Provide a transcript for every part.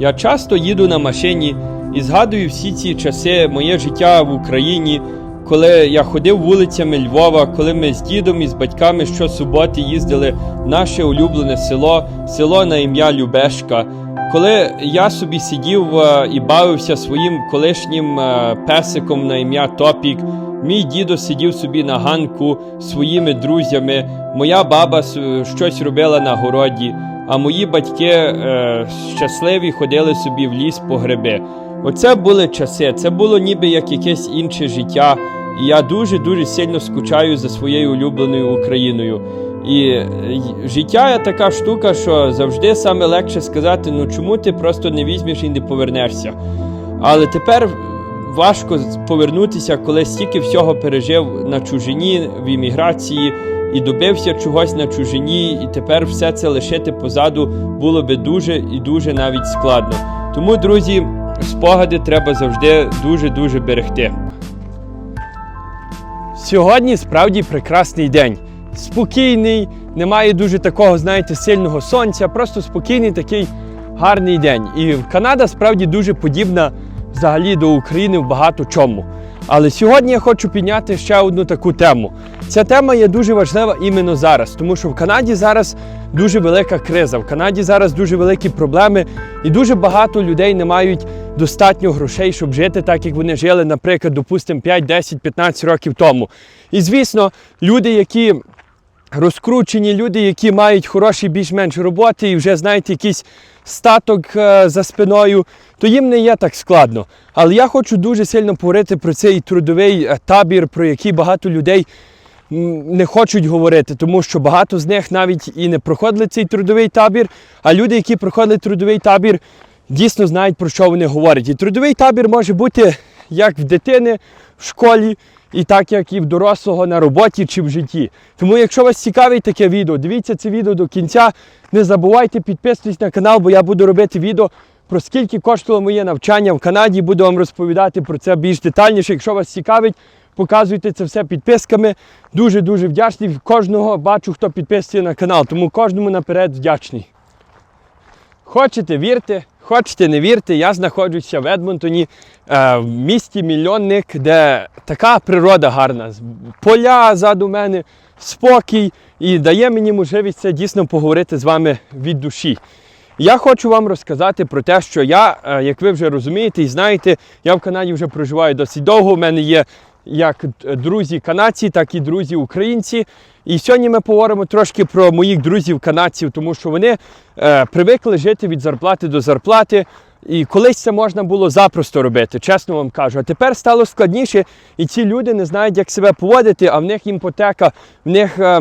Я часто їду на машині і згадую всі ці часи, моє життя в Україні, коли я ходив вулицями Львова, коли ми з дідом і з батьками щосуботи їздили в наше улюблене село, село на ім'я Любешка. Коли я собі сидів е, і бавився своїм колишнім е, песиком на ім'я Топік, мій дідо сидів собі на ганку зі своїми друзями, моя баба щось робила на городі, а мої батьки е, щасливі ходили собі в ліс по гриби. Оце були часи, це було ніби як якесь інше життя. І я дуже-дуже сильно скучаю за своєю улюбленою Україною. І е, життя є така штука, що завжди саме легше сказати, ну чому ти просто не візьмеш і не повернешся. Але тепер важко повернутися, коли стільки всього пережив на чужині в імміграції і добився чогось на чужині, і тепер все це лишити позаду було би дуже і дуже навіть складно. Тому, друзі, спогади треба завжди дуже-дуже берегти. Сьогодні справді прекрасний день. Спокійний, немає дуже такого, знаєте, сильного сонця, просто спокійний такий гарний день. І Канада справді дуже подібна взагалі до України в багато чому. Але сьогодні я хочу підняти ще одну таку тему. Ця тема є дуже важлива іменно зараз, тому що в Канаді зараз дуже велика криза. В Канаді зараз дуже великі проблеми, і дуже багато людей не мають достатньо грошей, щоб жити так, як вони жили, наприклад, допустимо, 5, 10, 15 років тому. І звісно, люди, які розкручені люди, які мають хороші більш-менш роботи і вже знаєте, якийсь статок е, за спиною, то їм не є так складно. Але я хочу дуже сильно поговорити про цей трудовий е, табір, про який багато людей не хочуть говорити, тому що багато з них навіть і не проходили цей трудовий табір, а люди, які проходили трудовий табір, дійсно знають, про що вони говорять. І трудовий табір може бути як в дитини в школі, і так як і в дорослого на роботі чи в житті. Тому, якщо вас цікавить таке відео, дивіться це відео до кінця. Не забувайте підписуватись на канал, бо я буду робити відео про скільки коштувало моє навчання в Канаді. Буду вам розповідати про це більш детальніше. Якщо вас цікавить, показуйте це все підписками. Дуже дуже вдячний. Кожного бачу, хто підписує на канал, тому кожному наперед вдячний. Хочете вірте, хочете не вірте, я знаходжуся в Едмонтоні, в місті мільйонник, де така природа гарна. Поля ззаду мене, спокій і дає мені можливість це дійсно поговорити з вами від душі. Я хочу вам розказати про те, що я, е, як ви вже розумієте і знаєте, я в Канаді вже проживаю досить довго. У мене є як е, друзі канадці, так і друзі українці. І сьогодні ми поговоримо трошки про моїх друзів канадців, тому що вони е, привикли жити від зарплати до зарплати. І колись це можна було запросто робити, чесно вам кажу. А тепер стало складніше, і ці люди не знають, як себе поводити, а в них імпотека, в них. е,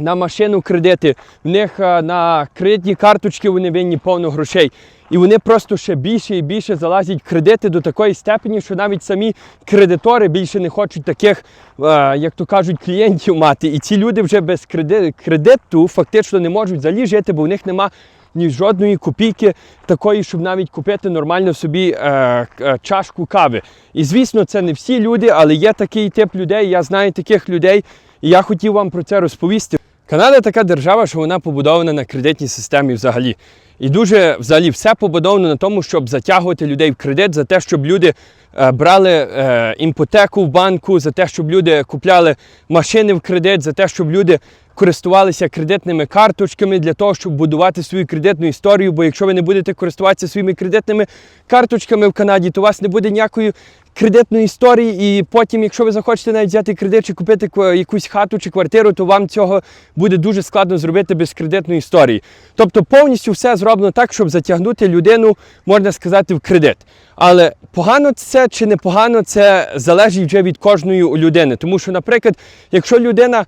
на машину кредити, в них е, на кредитні карточки вони винні повно грошей. І вони просто ще більше і більше залазять кредити до такої степені, що навіть самі кредитори більше не хочуть таких, е, як то кажуть, клієнтів мати. І ці люди вже без креди- кредиту фактично не можуть взагалі жити, бо в них нема ні жодної копійки такої, щоб навіть купити нормально собі е, е, чашку кави. І звісно, це не всі люди, але є такий тип людей. Я знаю таких людей, і я хотів вам про це розповісти. Канада така держава, що вона побудована на кредитній системі взагалі. І дуже взагалі все побудовано на тому, щоб затягувати людей в кредит, за те, щоб люди е, брали е, імпотеку в банку, за те, щоб люди купляли машини в кредит, за те, щоб люди користувалися кредитними карточками для того, щоб будувати свою кредитну історію. Бо якщо ви не будете користуватися своїми кредитними карточками в Канаді, то у вас не буде ніякої кредитної історії. І потім, якщо ви захочете навіть взяти кредит чи купити якусь хату чи квартиру, то вам цього буде дуже складно зробити без кредитної історії. Тобто повністю все зроблено так, щоб затягнути людину, можна сказати, в кредит. Але погано це чи не погано, це залежить вже від кожної людини. Тому що, наприклад, якщо людина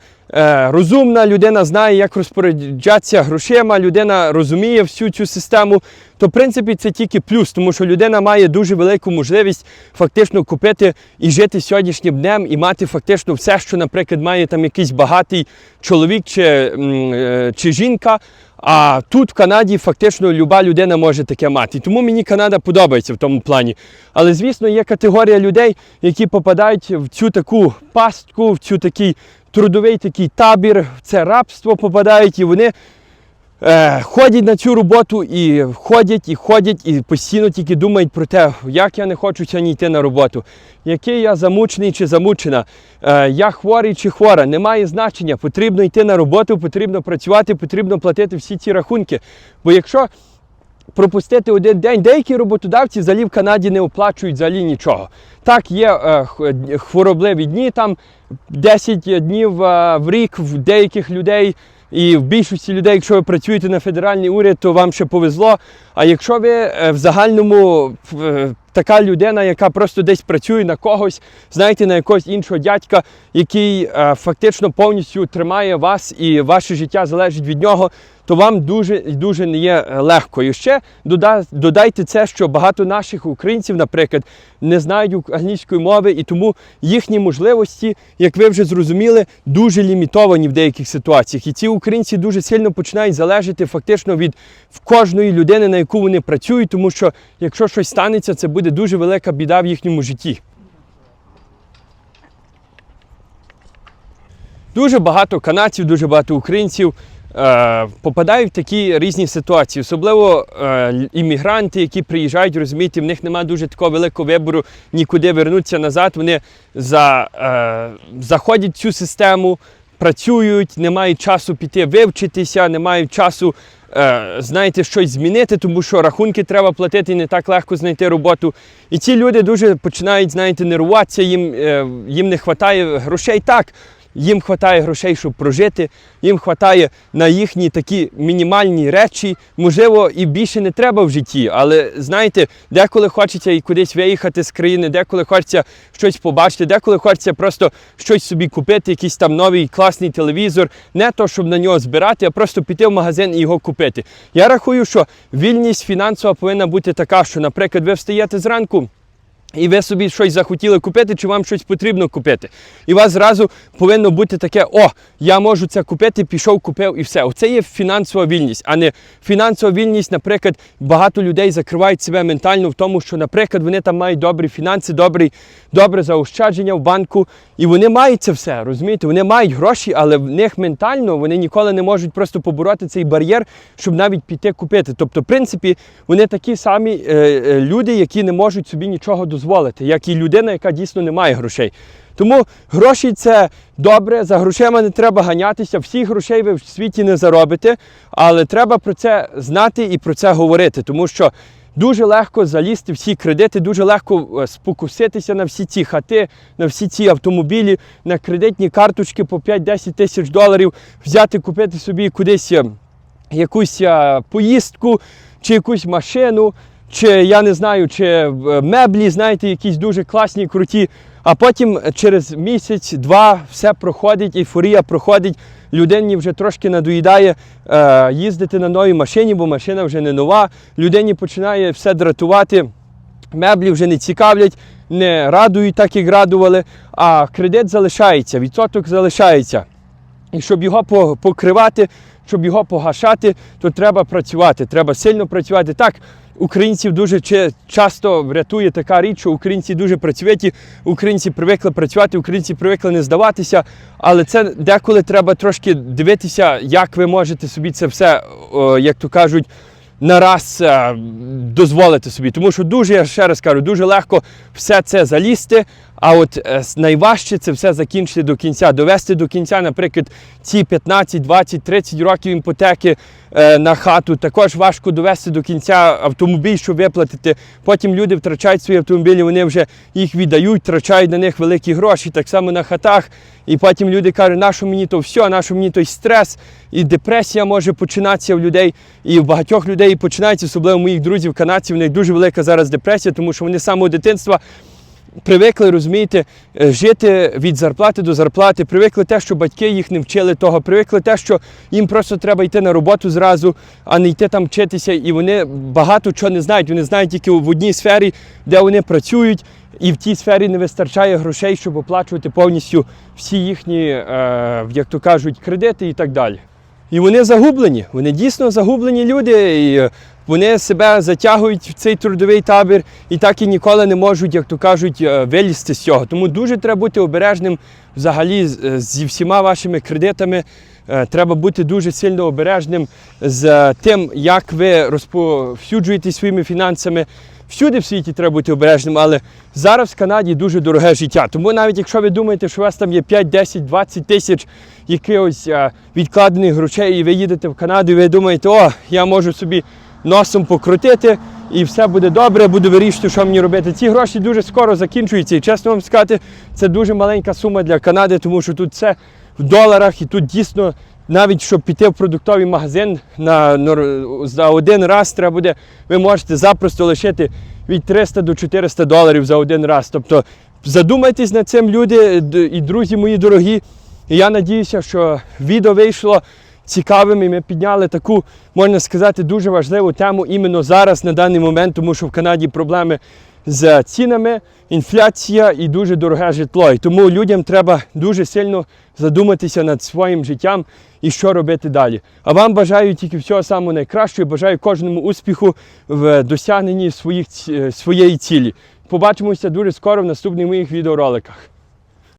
розумна, людина знає, як розпоряджатися грошима, людина розуміє всю цю систему, то в принципі це тільки плюс, тому що людина має дуже велику можливість фактично купити і жити сьогоднішнім днем, і мати фактично все, що, наприклад, має там якийсь багатий чоловік чи, е, чи жінка. А тут в Канаді фактично люба людина може таке мати. Тому мені Канада подобається в тому плані. Але звісно, є категорія людей, які попадають в цю таку пастку, в цю такий трудовий такий табір, це рабство попадають, і вони е, ходять на цю роботу і ходять, і ходять, і постійно тільки думають про те, як я не хочу сьогодні йти на роботу, який я замучений чи замучена, е, я хворий чи хвора. Немає значення. Потрібно йти на роботу, потрібно працювати, потрібно платити всі ці рахунки. Бо якщо пропустити один день. Деякі роботодавці взагалі в Канаді не оплачують взагалі нічого. Так, є е, хворобливі дні, там 10 днів е, в рік в деяких людей. І в більшості людей, якщо ви працюєте на федеральний уряд, то вам ще повезло. А якщо ви е, в загальному е, така людина, яка просто десь працює на когось, знаєте, на якогось іншого дядька, який е, фактично повністю тримає вас і ваше життя залежить від нього, то вам дуже дуже не є е, легко. І ще дода- додайте це, що багато наших українців, наприклад, не знають англійської мови, і тому їхні можливості, як ви вже зрозуміли, дуже лімітовані в деяких ситуаціях. І ці українці дуже сильно починають залежати фактично від кожної людини, на яку вони працюють, тому що якщо щось станеться, це буде дуже велика біда в їхньому житті. Дуже багато канадців, дуже багато українців е, попадають в такі різні ситуації, особливо е, іммігранти, які приїжджають, розумієте, в них немає дуже такого великого вибору нікуди вернутися назад. Вони за, е, заходять в цю систему, працюють, не мають часу піти вивчитися, не мають часу. е, Знаєте, щось змінити, тому що рахунки треба платити не так легко знайти роботу. І ці люди дуже починають, знаєте, нервуватися, їм, е, їм не вистачає грошей. Так, їм вистачає грошей, щоб прожити, їм вистачає на їхні такі мінімальні речі. Можливо, і більше не треба в житті, але знаєте, деколи хочеться і кудись виїхати з країни, деколи хочеться щось побачити, деколи хочеться просто щось собі купити, якийсь там новий класний телевізор, не то, щоб на нього збирати, а просто піти в магазин і його купити. Я рахую, що вільність фінансова повинна бути така, що, наприклад, ви встаєте зранку. І ви собі щось захотіли купити, чи вам щось потрібно купити. І у вас зразу повинно бути таке: о, я можу це купити, пішов, купив і все. Оце є фінансова вільність, а не фінансова вільність, наприклад, багато людей закривають себе ментально в тому, що, наприклад, вони там мають добрі фінанси, добрі, добре заощадження в банку, і вони мають це все, розумієте? Вони мають гроші, але в них ментально вони ніколи не можуть просто побороти цей бар'єр, щоб навіть піти купити. Тобто, в принципі, вони такі самі е, е, люди, які не можуть собі нічого дозволити, як і людина, яка дійсно не має грошей. Тому гроші це добре, за грошима не треба ганятися. Всіх грошей ви в світі не заробите, але треба про це знати і про це говорити, тому що. Дуже легко залізти в ці кредити, дуже легко е, спокуситися на всі ці хати, на всі ці автомобілі, на кредитні карточки по 5-10 тисяч доларів, взяти, купити собі кудись е, якусь е, поїздку чи якусь машину, чи я не знаю, чи е, меблі, знаєте, якісь дуже класні, круті. А потім через місяць-два все проходить, ейфорія проходить. Людині вже трошки надоїдає е, їздити на новій машині, бо машина вже не нова. Людині починає все дратувати. Меблі вже не цікавлять, не радують так, як радували, а кредит залишається, відсоток залишається. І щоб його покривати, щоб його погашати, то треба працювати. Треба сильно працювати. Так, українців дуже часто врятує така річ, що українці дуже працьовиті, українці привикли працювати, українці привикли не здаватися. Але це деколи треба трошки дивитися, як ви можете собі це все, як то кажуть, нараз е, дозволити собі. Тому що дуже, я ще раз кажу, дуже легко все це залізти. А от е, найважче це все закінчити до кінця, довести до кінця, наприклад, ці 15, 20, 30 років іпотеки е, на хату. Також важко довести до кінця автомобіль, щоб виплатити. Потім люди втрачають свої автомобілі, вони вже їх віддають, втрачають на них великі гроші, так само на хатах. І потім люди кажуть, нащо мені то все, нащо мені той стрес, і депресія може починатися в людей. І в багатьох людей починається, особливо моїх друзів, канадців, у них дуже велика зараз депресія, тому що вони з самого дитинства привикли, розумієте, е, жити від зарплати до зарплати, привикли те, що батьки їх не вчили того, привикли те, що їм просто треба йти на роботу зразу, а не йти там вчитися. І вони багато чого не знають. Вони знають тільки в одній сфері, де вони працюють, і в тій сфері не вистачає грошей, щоб оплачувати повністю всі їхні, е, як то кажуть, кредити і так далі. І вони загублені, вони дійсно загублені люди, і е, вони себе затягують в цей трудовий табір і так і ніколи не можуть, як то кажуть, е, вилізти з цього. Тому дуже треба бути обережним взагалі е, зі всіма вашими кредитами. Е, Треба бути дуже сильно обережним з тим, як ви розповсюджуєте своїми фінансами. Всюди в світі треба бути обережним, але зараз в Канаді дуже дороге життя. Тому навіть якщо ви думаєте, що у вас там є 5, 10, 20 тисяч якихось відкладених грошей, і ви їдете в Канаду, і ви думаєте, о, я можу собі носом покрутити, і все буде добре, буду вирішувати, що мені робити. Ці гроші дуже скоро закінчуються. І чесно вам сказати, це дуже маленька сума для Канади, тому що тут все в доларах, і тут дійсно. Навіть щоб піти в продуктовий магазин на, за один раз треба буде, ви можете запросто лишити від 300 до 400 доларів за один раз. Тобто задумайтесь над цим, люди і друзі мої дорогі. Я надіюся, що відео вийшло цікавим і ми підняли таку, можна сказати, дуже важливу тему іменно зараз, на даний момент, тому що в Канаді проблеми з цінами, інфляція і дуже дороге житло. І тому людям треба дуже сильно задуматися над своїм життям і що робити далі. А вам бажаю тільки всього самого найкращого, бажаю кожному успіху в досягненні своїх, своєї цілі. Побачимося дуже скоро в наступних моїх відеороликах.